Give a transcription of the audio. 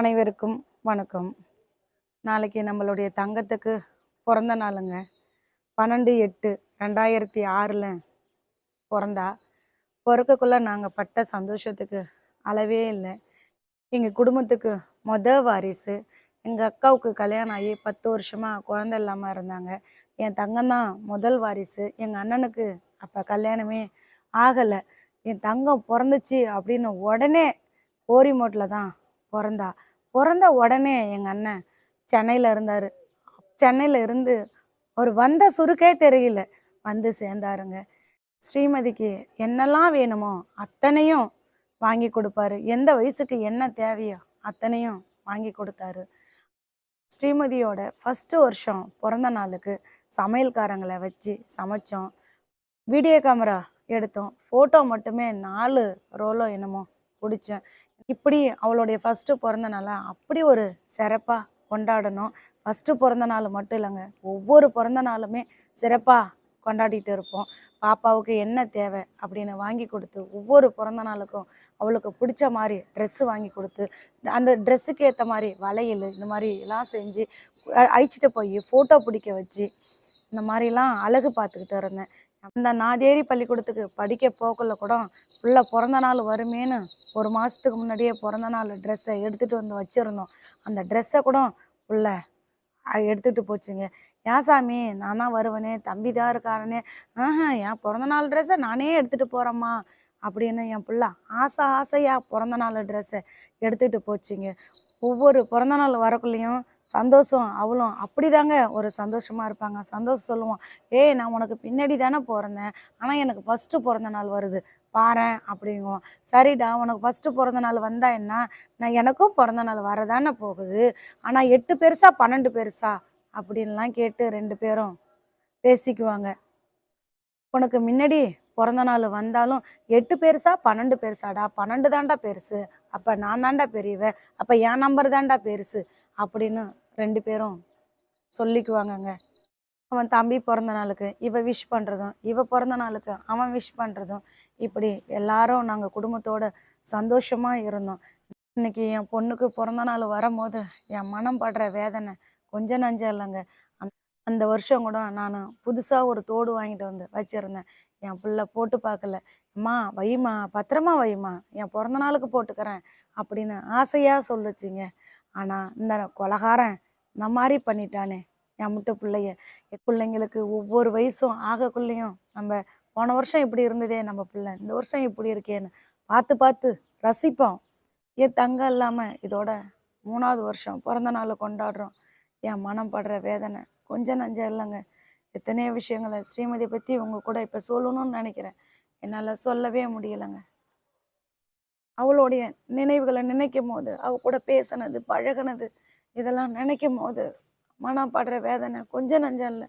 அனைவருக்கும் வணக்கம். நாளைக்கு நம்மளுடைய தங்கத்துக்கு பிறந்த நாளுங்க. பன்னெண்டு எட்டு ரெண்டாயிரத்தி ஆறில் பிறந்தா. பிறக்கக்குள்ளே நாங்கள் பட்ட சந்தோஷத்துக்கு அளவே இல்லை. எங்கள் குடும்பத்துக்கு மொத வாரிசு. எங்கள் அக்காவுக்கு கல்யாணம் ஆகி பத்து வருஷமாக குழந்த இல்லாமல் இருந்தாங்க. என் தங்கம் தான் முதல் வாரிசு. எங்கள் அண்ணனுக்கு அப்போ கல்யாணமே ஆகலை. என் தங்கம் பிறந்துச்சு அப்படின்னு உடனே கோரிமோட்டில் தான் பிறந்தா. பிறந்த உடனே எங்கள் அண்ணன் சென்னையில் இருந்தார். சென்னையில் இருந்து அவர் வந்த சுருக்கே தெரியல. வந்து சேர்ந்தாருங்க. ஸ்ரீமதிக்கு என்னெல்லாம் வேணுமோ அத்தனையும் வாங்கி கொடுப்பாரு. எந்த வயசுக்கு என்ன தேவையோ அத்தனையும் வாங்கி கொடுத்தாரு. ஸ்ரீமதியோட ஃபஸ்ட்டு வருஷம் பிறந்த நாளுக்கு சமையல்காரங்களை வச்சு சமைச்சோம். வீடியோ கேமரா எடுத்தோம். ஃபோட்டோ மட்டுமே நாலு ரோலோ என்னமோ பிடிச்சேன் இப்படி அவளுடைய ஃபஸ்ட்டு பிறந்த நாளை அப்படி ஒரு சிறப்பாக கொண்டாடணும். ஃபஸ்ட்டு பிறந்த நாள் மட்டும் இல்லைங்க ஒவ்வொரு பிறந்த நாளுமே சிறப்பாக கொண்டாடிட்டு இருப்போம். பாப்பாவுக்கு என்ன தேவை அப்படின்னு வாங்கி கொடுத்து ஒவ்வொரு பிறந்த நாளுக்கும் அவளுக்கு பிடிச்ச மாதிரி ட்ரெஸ்ஸு வாங்கி கொடுத்து அந்த ட்ரெஸ்ஸுக்கு ஏற்ற மாதிரி வளையல் இந்த மாதிரி எல்லாம் செஞ்சு அழிச்சிட்டு போய் ஃபோட்டோ பிடிக்க வச்சு இந்த மாதிரிலாம் அழகு பார்த்துக்கிட்டு இருந்தேன். அந்த நாதேரி பள்ளிக்கூடத்துக்கு படிக்க போக்குள்ள கூட புள்ள பிறந்த நாள் வருமேன்னு ஒரு மாதத்துக்கு முன்னாடியே பிறந்த நாள் ட்ரெஸ்ஸை எடுத்துகிட்டு வந்து வச்சுருந்தோம். அந்த ட்ரெஸ்ஸை கூட உள்ள எடுத்துகிட்டு போச்சுங்க. ஏன் சாமி நான் தான் வருவனே தம்பி தான் இருக்காரனே. ஆஹா என் பிறந்த நாள் ட்ரெஸ்ஸை நானே எடுத்துகிட்டு போகிறேம்மா அப்படின்னு என் பிள்ளை ஆசை ஆசையாக பிறந்த நாள் ட்ரெஸ்ஸை எடுத்துகிட்டு போச்சுங்க. ஒவ்வொரு பிறந்த நாள் வரக்குள்ளேயும் சந்தோஷம் அவளும் அப்படிதாங்க ஒரு சந்தோஷமாக இருப்பாங்க. சந்தோஷம் சொல்லுவோம் ஏய் நான் உனக்கு பின்னாடி தானே பிறந்தேன். ஆனால் எனக்கு ஃபஸ்ட்டு பிறந்த நாள் வருது. பாரேன் அப்படிங்குவோம் சரிடா உனக்கு ஃபஸ்ட்டு பிறந்த நாள் வந்தா என்ன? நான் எனக்கும் பிறந்த நாள் வரதானே போகுது. ஆனால் எட்டு பெருசா பன்னெண்டு பெருசா? அப்படின்லாம் கேட்டு ரெண்டு பேரும் பேசிக்குவாங்க. உனக்கு முன்னாடி பிறந்த நாள் வந்தாலும் எட்டு பெருசா பன்னெண்டு பெருசாடா? பன்னெண்டு தாண்டா பெருசு. அப்போ நான் தான்டா பெரியவ. அப்போ என் நம்பர் தான்டா பெருசு. அப்படின்னு ரெண்டு பேரும் சொல்லிக்குவாங்கங்க. அவன் தம்பி பிறந்த நாளுக்கு இவ விஷ் பண்ணுறதும் இவ பிறந்த நாளுக்கு அவன் விஷ் பண்ணுறதும் இப்படி எல்லாரும் நாங்கள் குடும்பத்தோட சந்தோஷமாக இருந்தோம். இன்னைக்கு என் பொண்ணுக்கு பிறந்த நாள் வரும்போது என் மனம் படுற வேதனை கொஞ்சம் நஞ்சம் இல்லைங்க. அந்த அந்த வருஷம் கூட நான் புதுசாக ஒரு தோடு வாங்கிட்டு வந்து வச்சுருந்தேன். என் பிள்ளை போட்டு பார்க்கல. அம்மா வையுமா பத்திரமா வைம்மா என் பிறந்த நாளுக்கு போட்டுக்கிறேன் அப்படின்னு ஆசையாக சொல்லுச்சுங்க. ஆனால் இந்த கொலகாரன். இந்த மாதிரி பண்ணிட்டானே என் முட்டை பிள்ளைய. என் பிள்ளைங்களுக்கு ஒவ்வொரு வயசும் ஆகக்குள்ளேயும் நம்ம போன வருஷம் இப்படி இருந்ததே நம்ம பிள்ளை. இந்த வருஷம் இப்படி இருக்கேன்னு பார்த்து பார்த்து ரசிப்போம். என் தங்கம் இல்லாமல் இதோட மூணாவது வருஷம் பிறந்த நாள் கொண்டாடுறோம். என் மனம் படுற வேதனை. கொஞ்சம் நஞ்சம் இல்லைங்க. எத்தனையோ விஷயங்களை ஸ்ரீமதியை பற்றி உங்கள் கூட இப்போ சொல்லணும்னு நினைக்கிறேன். என்னால் சொல்லவே முடியலைங்க. அவளுடைய நினைவுகளை நினைக்கும் போது அவ கூட பேசினது பழகுனது இதெல்லாம் நினைக்கும் போது மனம் படுற வேதனை கொஞ்சம் நஞ்சம் இல்லை